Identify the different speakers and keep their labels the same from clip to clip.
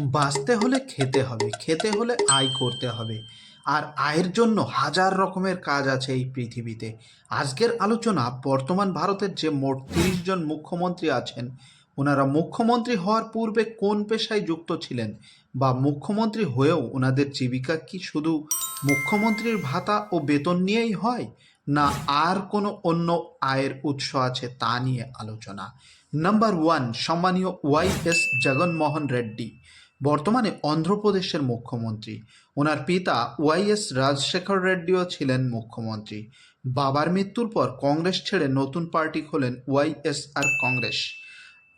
Speaker 1: বাঁচতে হলে খেতে হবে, খেতে হলে আয় করতে হবে। আর আয়ের জন্য হাজার রকমের কাজ আছে এই পৃথিবীতে। আজকের আলোচনা, বর্তমান ভারতের যে মোট তিরিশ জন মুখ্যমন্ত্রী আছেন, ওনারা মুখ্যমন্ত্রী হওয়ার পূর্বে কোন পেশায় যুক্ত ছিলেন? বা মুখ্যমন্ত্রী হয়েও ওনাদের জীবিকা কি শুধু মুখ্যমন্ত্রীর ভাতা ও বেতন নিয়েই হয়? না আর কোনো অন্য আয়ের উৎস আছে তা নিয়ে আলোচনা। নাম্বার ওয়ান, সম্মানীয় ওয়াই এস জগনমোহন রেড্ডি। বর্তমানে অন্ধ্রপ্রদেশের মুখ্যমন্ত্রী। ওনার পিতা ওয়াইএস রাজশেখর রেড্ডিও ছিলেন মুখ্যমন্ত্রী। বাবার মৃত্যুর পর কংগ্রেস ছেড়ে নতুন পার্টি খোলেন ওয়াইএসআর কংগ্রেস।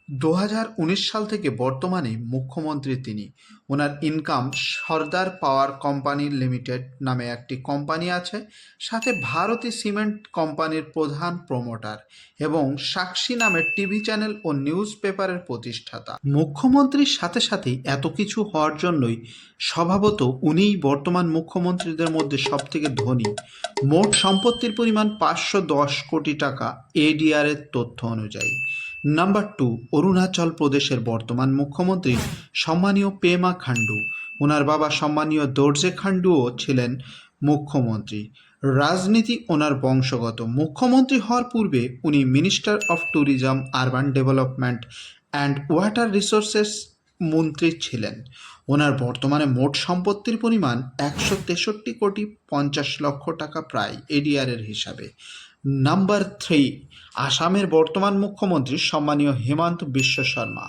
Speaker 1: দু হাজার উনিশ সাল থেকে বর্তমানে মুখ্যমন্ত্রী তিনি। ওনার income Sardar power company limited নামে একটি কোম্পানি আছে, সাথে ভারতী সিমেন্ট কোম্পানির প্রধান প্রমোটার এবং সাক্ষী নামের টিভি চ্যানেল ও নিউজ পেপারের প্রতিষ্ঠাতা। মুখ্যমন্ত্রীর সাথে সাথে এত কিছু হওয়ার জন্যই স্বভাবত উনিই বর্তমান মুখ্যমন্ত্রীদের মধ্যে সবথেকে ধনী। মোট সম্পত্তির পরিমাণ পাঁচশো দশ কোটি টাকা এডিআর এর তথ্য অনুযায়ী। নাম্বার টু অরুণাচল প্রদেশের বর্তমান মুখ্যমন্ত্রী সম্মানীয় পেমা খান্ডু ওনার বাবা সম্মানীয় দর্জে খান্ডুও ছিলেন মুখ্যমন্ত্রী। রাজনীতি ওনার বংশগত। মুখ্যমন্ত্রী হওয়ার পূর্বে উনি minister of tourism urban development and water resources মন্ত্রী ছিলেন। ওনার বর্তমানে মোট সম্পত্তির পরিমাণ একশো তেষট্টি কোটি পঞ্চাশ লক্ষ টাকা প্রায় এডিআর এর হিসাবে। নাম্বার থ্রি, আসামের বর্তমান মুখ্যমন্ত্রী সম্মানীয় হেমন্ত বিশ্ব শর্মা।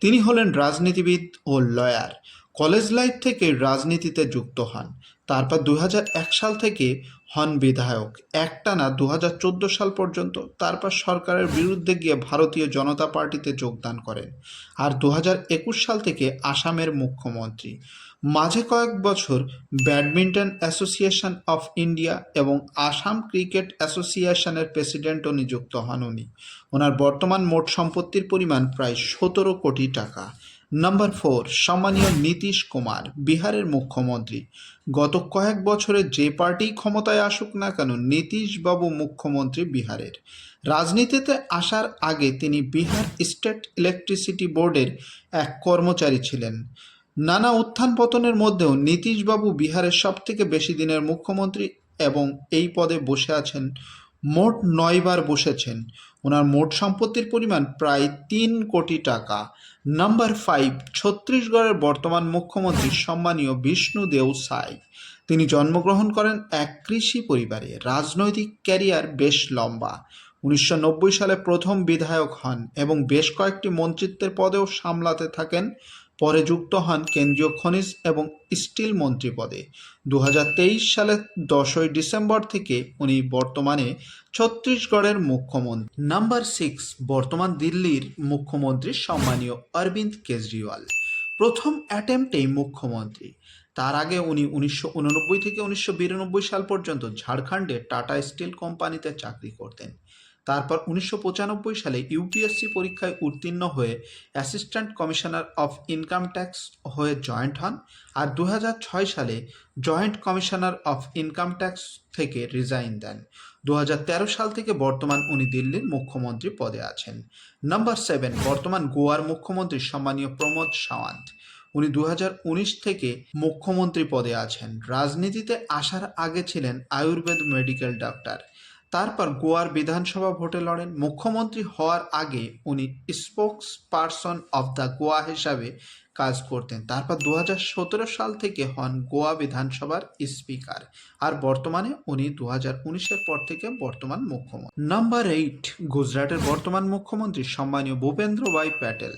Speaker 1: তিনি হলেন রাজনীতিবিদ ও লয়ার। কলেজ লাইফ থেকে রাজনীতিতে যুক্ত হন। তারপর দু হাজার এক সাল থেকে হন বিধায়ক। একটানা দু হাজার চোদ্দ সাল পর্যন্ত তারপর সরকারের বিরুদ্ধে গিয়ে ভারতীয় জনতা পার্টিতে যোগদান করেন। আর দু হাজার একুশ সাল থেকে আসামের মুখ্যমন্ত্রী। মাঝে কয়েক বছর ব্যাডমিন্টন অ্যাসোসিয়েশন অফ ইন্ডিয়া এবং আসাম ক্রিকেট অ্যাসোসিয়েশনের প্রেসিডেন্টও নিযুক্ত হন উনি। ওনার বর্তমান মোট সম্পত্তির পরিমাণ প্রায় সতেরো কোটি টাকা। নাম্বার ফোর, সম্মানীয় নীতিশ কুমার, বিহারের মুখ্যমন্ত্রী। গত কয়েক বছরে যে পার্টি ক্ষমতায় আসুক না কেন নীতিশবাবু মুখ্যমন্ত্রী বিহারের। রাজনীতিতে আসার আগে তিনি বিহার স্টেট ইলেকট্রিসিটি বোর্ডের এক কর্মচারী ছিলেন। নানা উত্থান পতনের মধ্যেও নীতিশবাবু বিহারের সবথেকে বেশি দিনের মুখ্যমন্ত্রী এবং এই পদে বসে আছেন, মোট নয়বার বসেছেন। ওনার মোট সম্পত্তির পরিমাণ প্রায় তিন কোটি টাকা। নাম্বার ফাইভ, ছত্তিশগড়ের বর্তমান মুখ্যমন্ত্রী সম্মানীয় বিষ্ণু দেও সাই। তিনি জন্মগ্রহণ করেন এক কৃষি পরিবারে। রাজনৈতিক ক্যারিয়ার বেশ লম্বা। উনিশশো নব্বই সালে প্রথম বিধায়ক হন এবং বেশ কয়েকটি মন্ত্রিত্বের পদেও সামলাতে থাকেন পরে যুক্ত হন কেন্দ্রীয় খনিজ এবং স্টিল মন্ত্রী পদে। দু সালের দশই ডিসেম্বর থেকে উনি বর্তমানে ছত্তিশগড়ের মুখ্যমন্ত্রী। নাম্বার সিক্স, বর্তমান দিল্লির মুখ্যমন্ত্রী সম্মানীয় অরবিন্দ কেজরিওয়াল। প্রথম অ্যাটেম্পটেই মুখ্যমন্ত্রী। তার আগে উনি উনিশশো উননব্বই থেকে উনিশশো বিরানব্বই সাল পর্যন্ত ঝাড়খণ্ডে টাটা স্টিল কোম্পানিতে চাকরি করতেন। তারপর উনিশশো পঁচানব্বই সালে ইউপিএসসি পরীক্ষায় উত্তীর্ণ হয়ে assistant commissioner of income tax হয়ে জয়েন্ট হন আর দু সালে joint commissioner of income tax থেকে রিজাইন দেন। দু হাজার তেরো সাল থেকে বর্তমান উনি দিল্লির মুখ্যমন্ত্রী পদে আছেন। নাম্বার সেভেন, বর্তমান গোয়ার মুখ্যমন্ত্রী সম্মানীয় প্রমোদ সাওয়ান্ত। উনি দু হাজার উনিশ থেকে মুখ্যমন্ত্রী পদে আছেন। রাজনীতিতে আসার আগে ছিলেন আয়ুর্বেদ মেডিকেল ডাক্তার। তারপর গোয়ার বিধানসভা ভোটে লড়েন। মুখ্যমন্ত্রী হওয়ার আগে উনি spokesperson of the Goa হিসাবে কাজ করতেন। তারপর দুহাজার সতেরো সাল থেকে হন গোয়া বিধানসভার স্পিকার আর বর্তমানে উনি দু উনিশের পর থেকে বর্তমান মুখ্যমন্ত্রী। নাম্বার এইট গুজরাটের বর্তমান মুখ্যমন্ত্রী সম্মানীয় ভূপেন্দ্র ভাই প্যাটেল।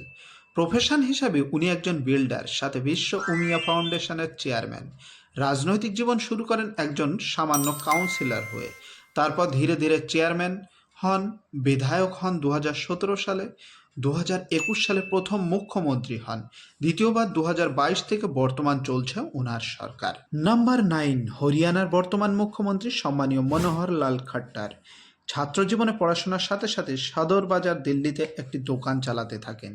Speaker 1: প্রফেশন হিসাবে উনি একজন বিল্ডার সাথে বিশ্ব উমিয়া ফাউন্ডেশনের চেয়ারম্যান রাজনৈতিক জীবন শুরু করেন একজন সামান্য কাউন্সিলর হয়ে। তারপর ধীরে ধীরে চেয়ারম্যান হন, বিধায়ক হন দু হাজার সতেরো সালে দু হাজার একুশ সালে প্রথম মুখ্যমন্ত্রী হন, দ্বিতীয়বার দু হাজার বাইশ থেকে বর্তমান চলছে ওনার সরকার। নাম্বার নাইন, হরিয়ানার বর্তমান মুখ্যমন্ত্রী সম্মানীয় মনোহর লাল খাট্টার। ছাত্র জীবনে পড়াশোনার সাথে সাথে সদর বাজার দিল্লিতে একটি দোকান চালাতে থাকেন।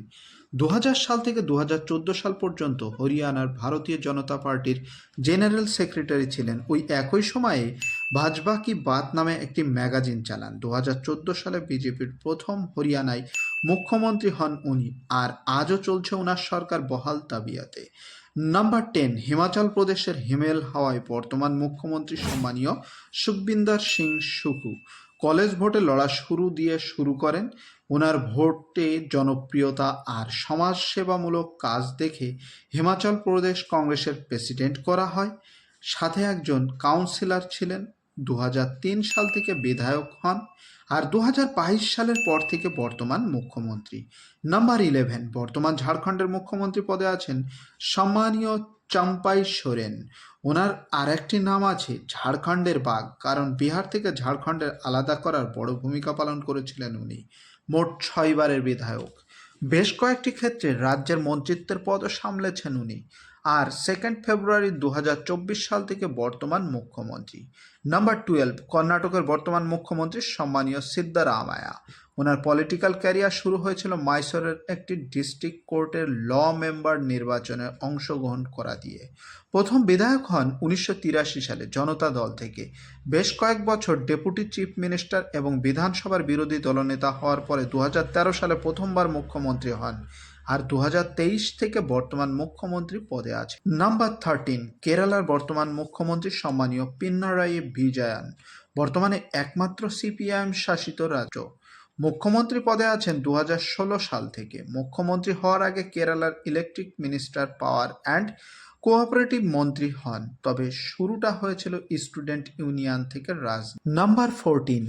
Speaker 1: দু হাজার সাল থেকে দু হাজার চোদ্দ সাল পর্যন্ত হরিয়ানার ভারতীয় জনতা পার্টির জেনারেল সেক্রেটারি ছিলেন। ওই একই সময়ে ভাজপা কি বাত নামে একটি ম্যাগাজিন চালান। দুহাজার চোদ্দ সালে বিজেপির প্রথম হরিয়ানায় মুখ্যমন্ত্রী হন উনি, আর আজও চলছে ওনার সরকার বহাল তাবিয়াতে। নাম্বার টেন, হিমাচল প্রদেশের হিমেল হাওয়ায় বর্তমান মুখ্যমন্ত্রী সম্মানীয় সুখবিন্দর সিং সুকু। কলেজ ভোটে লড়া শুরু দিয়ে শুরু করেন। ওনার ভোটে জনপ্রিয়তা আর সমাজসেবামূলক কাজ দেখে হিমাচল প্রদেশ কংগ্রেসের প্রেসিডেন্ট করা হয়। সাথে একজন কাউন্সিলর ছিলেন দু হাজার তিন সাল থেকে বিধায়ক হন আর দু হাজার বাইশ সালের পর থেকে বর্তমান মুখ্যমন্ত্রী। নাম্বার ইলেভেন, বর্তমান ঝাড়খণ্ডের মুখ্যমন্ত্রী পদে আছেন সম্মানীয় চম্পাই সোরেন। ওনার আর একটি নাম আছে, ঝাড়খণ্ডের বাঘ, কারণ বিহার থেকে ঝাড়খণ্ডের আলাদা করার বড় ভূমিকা পালন করেছিলেন উনি। মোট ছয়বারের বিধায়ক। বেশ কয়েকটি ক্ষেত্রে রাজ্যের মন্ত্রিত্বের পদও সামলেছেন উনি। আর সেকেন্ড ফেব্রুয়ারি দু হাজার চব্বিশ সাল থেকে বর্তমান মুখ্যমন্ত্রী। নাম্বার টুয়েলভ কর্ণাটকের বর্তমান মুখ্যমন্ত্রী সম্মানীয় সিদ্ধারামায়া। ওনার পলিটিক্যাল ক্যারিয়ার শুরু হয়েছিল মাইসোরের একটি ডিস্ট্রিক্ট কোর্টের ল মেম্বার নির্বাচনে অংশগ্রহণ করা দিয়ে। প্রথম বিধায়ক হন উনিশশো তিরাশি সালে জনতা দল থেকে। বেশ কয়েক বছর ডেপুটি চিফ মিনিস্টার এবং বিধানসভার বিরোধী দলনেতা হওয়ার পরে দু হাজার তেরো সালে প্রথমবার মুখ্যমন্ত্রী হন। আর দু হাজার তেইশ থেকে বর্তমান মুখ্যমন্ত্রী পদে আছে। নাম্বার থার্টিন কেরালার বর্তমান মুখ্যমন্ত্রী সম্মানীয় পিন্নারাই বিজয়ান। বর্তমানে একমাত্র সিপিআইএম শাসিত রাজ্য। মুখ্যমন্ত্রী পদে আছেন দু হাজার ষোলো সাল থেকে। মুখ্যমন্ত্রী হওয়ার আগে কেরালার electric minister power and cooperative মন্ত্রী হন। তবে শুরুটা হয়েছিল স্টুডেন্ট ইউনিয়ন থেকে রাজ নাম্বার ফোরটিন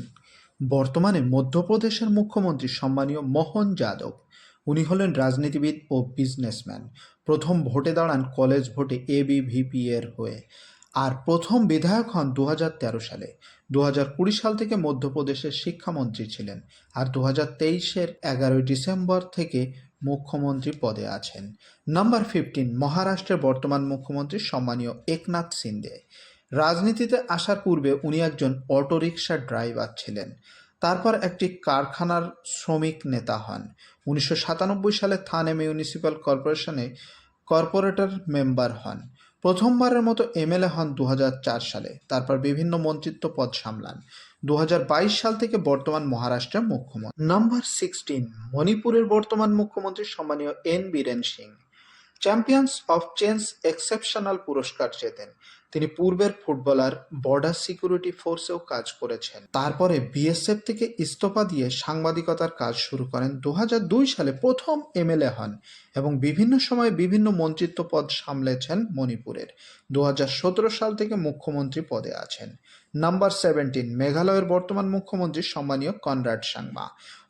Speaker 1: বর্তমানে মধ্যপ্রদেশের মুখ্যমন্ত্রী সম্মানীয় মোহন যাদব। উনি হলেন রাজনীতিবিদ ও বিজনেসম্যান। প্রথম ভোটে দাঁড়ান কলেজ ভোটে এবিভিপি এর হয়ে। আর প্রথম বিধায়ক হন দু হাজার তেরো সালে। দু সাল থেকে মধ্যপ্রদেশের শিক্ষামন্ত্রী ছিলেন আর দু হাজার তেইশের এগারোই ডিসেম্বর থেকে মুখ্যমন্ত্রী পদে আছেন। নাম্বার ফিফটিন, মহারাষ্ট্রের বর্তমান মুখ্যমন্ত্রী সম্মানীয় একনাথ সিন্দে। রাজনীতিতে আসার পূর্বে উনি একজন অটোরিকশা ড্রাইভার ছিলেন। তারপর একটি কারখানার শ্রমিক নেতা হন। উনিশশো সাতানব্বই সালে থানে মিউনিসিপ্যাল কর্পোরেশনে কর্পোরেটর মেম্বার হন। প্রথমবারের মতো এমএলএ হন দু হাজার চার সালে। তারপর বিভিন্ন মন্ত্রিত্ব পদ সামলান। দু হাজার বাইশ সাল থেকে বর্তমান মহারাষ্ট্রের মুখ্যমন্ত্রী। নাম্বার সিক্সটিন, মণিপুরের বর্তমান মুখ্যমন্ত্রী সম্মানীয় N Biren Singh. Champions of change exceptional পুরস্কার জেতেন তিনি পূর্বের ফুটবলার বর্ডার সিকিউরিটি ফোর্সেও কাজ করেছেন। তারপরে বিএসএফ থেকে ইস্তফা দিয়ে সাংবাদিকতার কাজ শুরু করেন। দুই হাজার দুই সালে প্রথম এমএলএ হন এবং বিভিন্ন সময়ে বিভিন্ন মন্ত্রিত্ব পদ সামলেছেন মণিপুরের। দু হাজার সতেরো সাল থেকে মুখ্যমন্ত্রী পদে আছেন। নাম্বার সেভেন্টিন মেঘালয়ের বর্তমান মুখ্যমন্ত্রী সম্মানীয় কনরাড সাংমা।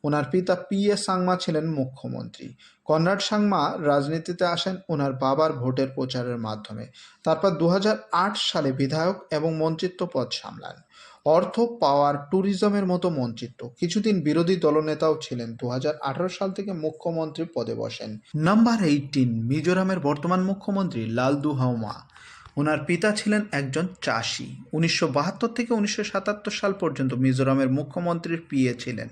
Speaker 1: ওনার পিতা পি এ সাংমা ছিলেন মুখ্যমন্ত্রী। কনরাড সাংমা রাজনীতিতে আসেন ওনার বাবার ভোটের প্রচারের মাধ্যমে। তারপর দু হাজার আট সালে বিধায়ক এবং মন্ত্রিত্ব পদ সামলান। অর্থ, পাওয়ার, ট্যুরিজমের মতো মন্ত্রিত্ব। কিছুদিন বিরোধী দলনেতাও ছিলেন। দু হাজার আঠারো সাল থেকে মুখ্যমন্ত্রী পদে বসেন। নাম্বার এইটিন, মিজোরামের বর্তমান মুখ্যমন্ত্রী লালদু হাওমা। ওনার পিতা ছিলেন একজন চাষি। উনিশশো বাহাত্তর থেকে উনিশশো সাতাত্তর সাল পর্যন্ত মিজোরামের মুখ্যমন্ত্রীর পিএ ছিলেন।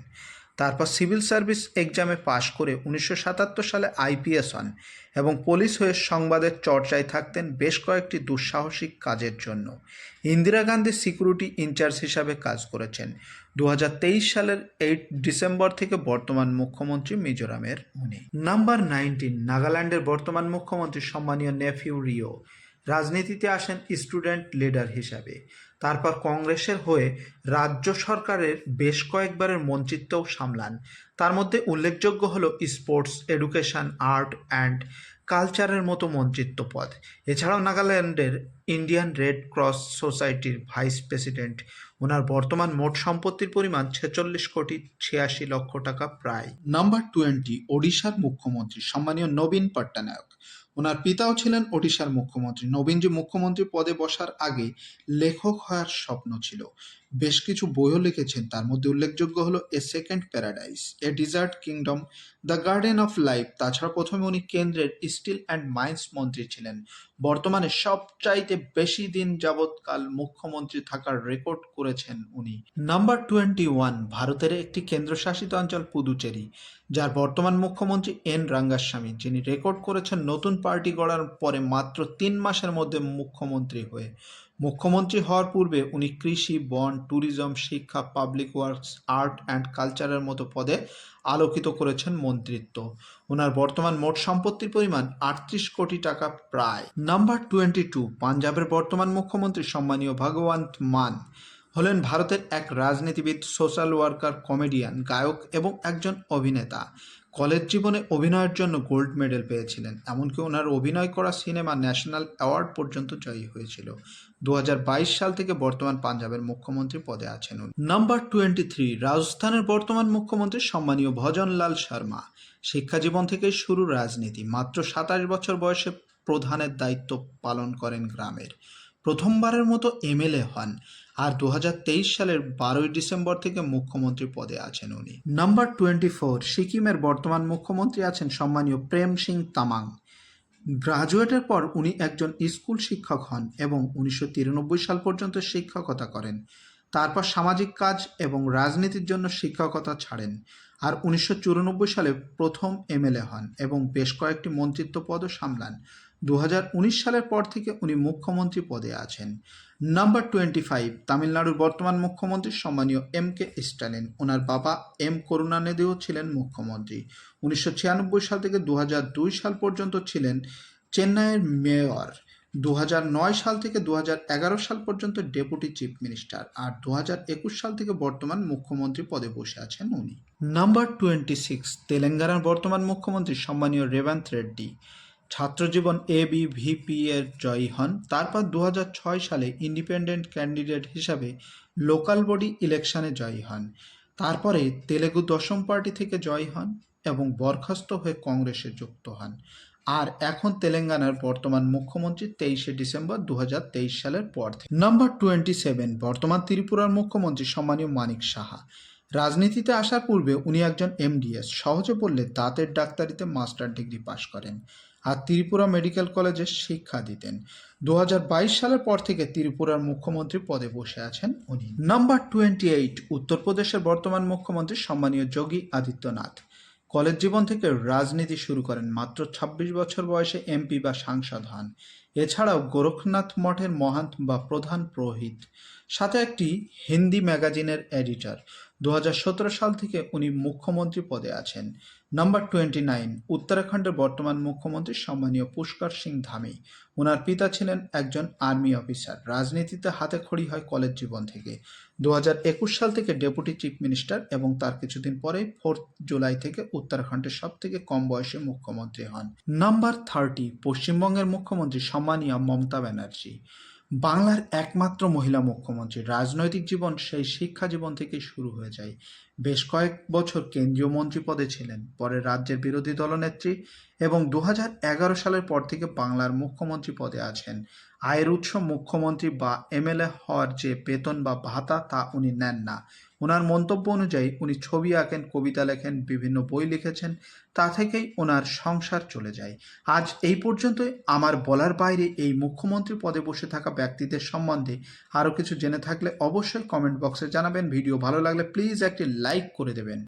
Speaker 1: তারপর সিভিল সার্ভিস এক্সামে পাশ করে উনিশশো সাতাত্তর সালে আইপিএস হন এবং পুলিশ হয়ে সংবাদের চর্চায় থাকতেন বেশ কয়েকটি দুঃসাহসিক কাজের জন্য। ইন্দিরা গান্ধী সিকিউরিটি ইনচার্জ হিসাবে কাজ করেছেন। দু হাজার তেইশ সালের এইট ডিসেম্বর থেকে বর্তমান মুখ্যমন্ত্রী মিজোরামের উনি। নাম্বার নাইনটিন, নাগাল্যান্ডের বর্তমান মুখ্যমন্ত্রী সম্মানীয় নেফিউ রিও। রাজনীতিতে আসেন স্টুডেন্ট লিডার হিসাবে। তারপর কংগ্রেসের হয়ে রাজ্য সরকারের বেশ কয়েকবারের মন্ত্রিত্বও সামলান। তার মধ্যে উল্লেখযোগ্য হল স্পোর্টস, এডুকেশন, আর্ট অ্যান্ড কালচারের মতো মন্ত্রিত্ব পদ এছাড়াও নাগাল্যান্ডের ইন্ডিয়ান রেড ক্রস সোসাইটির ভাইস প্রেসিডেন্ট। ওনার বর্তমান মোট সম্পত্তির পরিমাণ ছেচল্লিশ কোটি ছিয়াশি লক্ষ টাকা প্রায়। নাম্বার টোয়েন্টি ওড়িশার মুখ্যমন্ত্রী, সম্মানীয় নবীন পট্টনায়ক। ওনার পিতাও ছিলেন ওড়িশার মুখ্যমন্ত্রী। নবীনজি মুখ্যমন্ত্রী পদে বসার আগে লেখক হওয়ার স্বপ্ন ছিল। বেশ কিছু বইও লিখেছেন। তার মধ্যে উল্লেখযোগ্য হলো a second paradise a desert kingdom the garden of life তাছাড়া প্রথমে উনি কেন্দ্রের স্টিল অ্যান্ড মাইন্স মন্ত্রী ছিলেন। বর্তমানে সবচাইতে বেশি দিন যাবৎকাল মুখ্যমন্ত্রী থাকার রেকর্ড করেছেন উনি। নাম্বার টোয়েন্টি ওয়ান, ভারতের একটি কেন্দ্রশাসিত অঞ্চল পুদুচেরি, যার বর্তমান মুখ্যমন্ত্রী এন রাঙ্গাস্বামী, যিনি রেকর্ড করেছেন নতুন পার্টি গড়ার পরে মাত্র তিন মাসের মধ্যে মুখ্যমন্ত্রী হয়ে। মুখ্যমন্ত্রী হওয়ার পূর্বে উনি কৃষি, বন, ট্যুরিজম, শিক্ষা, পাবলিক ওয়ার্কস, আর্ট অ্যান্ড কালচারের মতো পদে আলোকিত করেছেন মন্ত্রিত্ব। ওনার বর্তমান মোট সম্পত্তির পরিমাণ আটত্রিশ কোটি টাকা প্রায়। নাম্বার টোয়েন্টি টু, পাঞ্জাবের বর্তমান মুখ্যমন্ত্রী সম্মানীয় ভগবন্ত মান হলেন ভারতের এক রাজনীতিবিদ, সোশ্যাল ওয়ার্কার, কমেডিয়ান, গায়ক এবং একজন অভিনেতা। কলেজ জীবনে অভিনয়ের জন্য গোল্ড মেডেল পেয়েছিলেন। এমনকি ওনার অভিনয় করা সিনেমা ন্যাশনাল অ্যাওয়ার্ড পর্যন্ত জয়ী হয়েছিল। দু হাজার বাইশ সাল থেকে বর্তমান পাঞ্জাবের মুখ্যমন্ত্রী পদে আছেন নাম্বার টোয়েন্টি থ্রি রাজস্থানের বর্তমান মুখ্যমন্ত্রী সম্মানীয় ভজনলাল শর্মা। শিক্ষা জীবন থেকেই শুরু রাজনীতি, মাত্র সাতাশ বছর বয়সে প্রধানের দায়িত্ব পালন করেন গ্রামের। প্রথমবারের মতো এমএলএ হন আর দু হাজার তেইশ সালের বারোই ডিসেম্বর থেকে মুখ্যমন্ত্রী পদে আছেন উনি। নাম্বার টোয়েন্টি ফোর সিকিমের বর্তমান মুখ্যমন্ত্রী আছেন সম্মানীয় প্রেম সিং তামাং। গ্রাজুয়েটের পর উনি একজন স্কুল শিক্ষক হন এবং উনিশশো তিরানব্বই সাল পর্যন্ত শিক্ষকতা করেন। তারপর সামাজিক কাজ এবং রাজনীতির জন্য শিক্ষকতা ছাড়েন আর উনিশশো চুরানব্বই সালে প্রথম এমএলএ হন এবং বেশ কয়েকটি মন্ত্রিত্ব পদও সামলান। দু হাজার উনিশ সালের পর থেকে উনি মুখ্যমন্ত্রী পদে আছেন। নাম্বার টোয়েন্টি ফাইভ তামিলনাড়ুর বর্তমান মুখ্যমন্ত্রী সম্মানীয় এম কে স্ট্যালিন। ওনার বাবা এম করুণানিধিও ছিলেন মুখ্যমন্ত্রী। উনিশশো ছিয়ানব্বই সাল থেকে দু হাজার দুই সাল পর্যন্ত ছিলেন চেন্নাইয়ের মেয়র। দু হাজার নয় সাল থেকে দু হাজার এগারো সাল পর্যন্ত ডেপুটি চিফ মিনিস্টার। আর দু হাজার একুশ সাল থেকে বর্তমান মুখ্যমন্ত্রী পদে বসে আছেন উনি। নাম্বার টোয়েন্টি সিক্স তেলেঙ্গানার বর্তমান মুখ্যমন্ত্রী সম্মানীয় রেবান্ত রেড্ডি। ছাত্রজীবন এ বি ভিপি এর জয়ী হন। তারপর দু হাজার ছয় সালে ইন্ডিপেন্ডেন্ট ক্যান্ডিডেট হিসাবে লোকাল বডি ইলেকশনে জয়ী হন। তারপরে তেলেগু দশম পার্টি থেকে জয়ী হন এবং বরখাস্ত হয়ে কংগ্রেসে যুক্ত হন। আর এখন তেলেঙ্গানার বর্তমান মুখ্যমন্ত্রী তেইশে ডিসেম্বর দু হাজার তেইশ সালের পর থেকে। নাম্বার টোয়েন্টি সেভেন বর্তমান ত্রিপুরার মুখ্যমন্ত্রী সম্মানীয় মানিক সাহা। রাজনীতিতে আসার পূর্বে উনি একজন এমডিএস সহজে বললে দাঁতের ডাক্তারিতে মাস্টার ডিগ্রি পাশ করেন। আর ত্রিপুরা মেডিকেল কলেজে শিক্ষা দিতেন। দু হাজার বাইশ সালের পর থেকে ত্রিপুরার মুখ্যমন্ত্রী পদে বসে আছেন উনি। নাম্বার টোয়েন্টি এইট, উত্তরপ্রদেশের বর্তমান মুখ্যমন্ত্রী সম্মানীয় যোগী আদিত্যনাথ। কলেজ জীবন থেকে রাজনীতি শুরু করেন, মাত্র ২৬ বছর বয়সে এমপি বা সাংসদ হন। এছাড়াও গোরখনাথ মঠের মহান্ত বা প্রধান পুরোহিত। সাথে একটি হিন্দি ম্যাগাজিনের এডিটর। দু হাজার সতেরো সাল থেকে উনি মুখ্যমন্ত্রী পদে আছেন। নাম্বার টোয়েন্টি নাইন উত্তরাখণ্ডের বর্তমান মুখ্যমন্ত্রী সম্মানীয় পুষ্কর সিং ধামি। ওনার পিতা ছিলেন একজন আর্মি অফিসার। রাজনীতিতে হাতে খড়ি হয় কলেজ জীবন থেকে। দু হাজার একুশ সাল থেকে ডেপুটি চিফ মিনিস্টার এবং তার কিছুদিন পরে ফোর্থ জুলাই থেকে উত্তরাখণ্ডের সব থেকে কম বয়সে মুখ্যমন্ত্রী হন। নাম্বার থার্টি পশ্চিমবঙ্গের মুখ্যমন্ত্রী সম্মানীয় মমতা ব্যানার্জি। বাংলার একমাত্র মহিলা মুখ্যমন্ত্রী। রাজনৈতিক জীবন, সেই শিক্ষা জীবন থেকেই শুরু হয়ে যায়। বেশ কয়েক বছর কেন্দ্রীয় মন্ত্রী পদে ছিলেন, পরে রাজ্যের বিরোধী দলনেত্রী এবং দু হাজার এগারো সালের পর থেকে বাংলার মুখ্যমন্ত্রী পদে আছেন। আয়ের উৎস মুখ্যমন্ত্রী বা এমএলএ হওয়ার যে বেতন বা ভাতা তা উনি নেন না। ওনার মন্তব্য অনুযায়ী উনি ছবি আঁকেন, কবিতা লেখেন, বিভিন্ন বই লিখেছেন, তা থেকেই ওনার সংসার চলে যায়। আজ এই পর্যন্তই। আমার বলার বাইরে এই মুখ্যমন্ত্রী পদে বসে থাকা ব্যক্তিদের সম্বন্ধে আরও কিছু জেনে থাকলে অবশ্যই কমেন্ট বক্সে জানাবেন। ভিডিও ভালো লাগলে প্লিজ একটি লাইক করে দেবেন।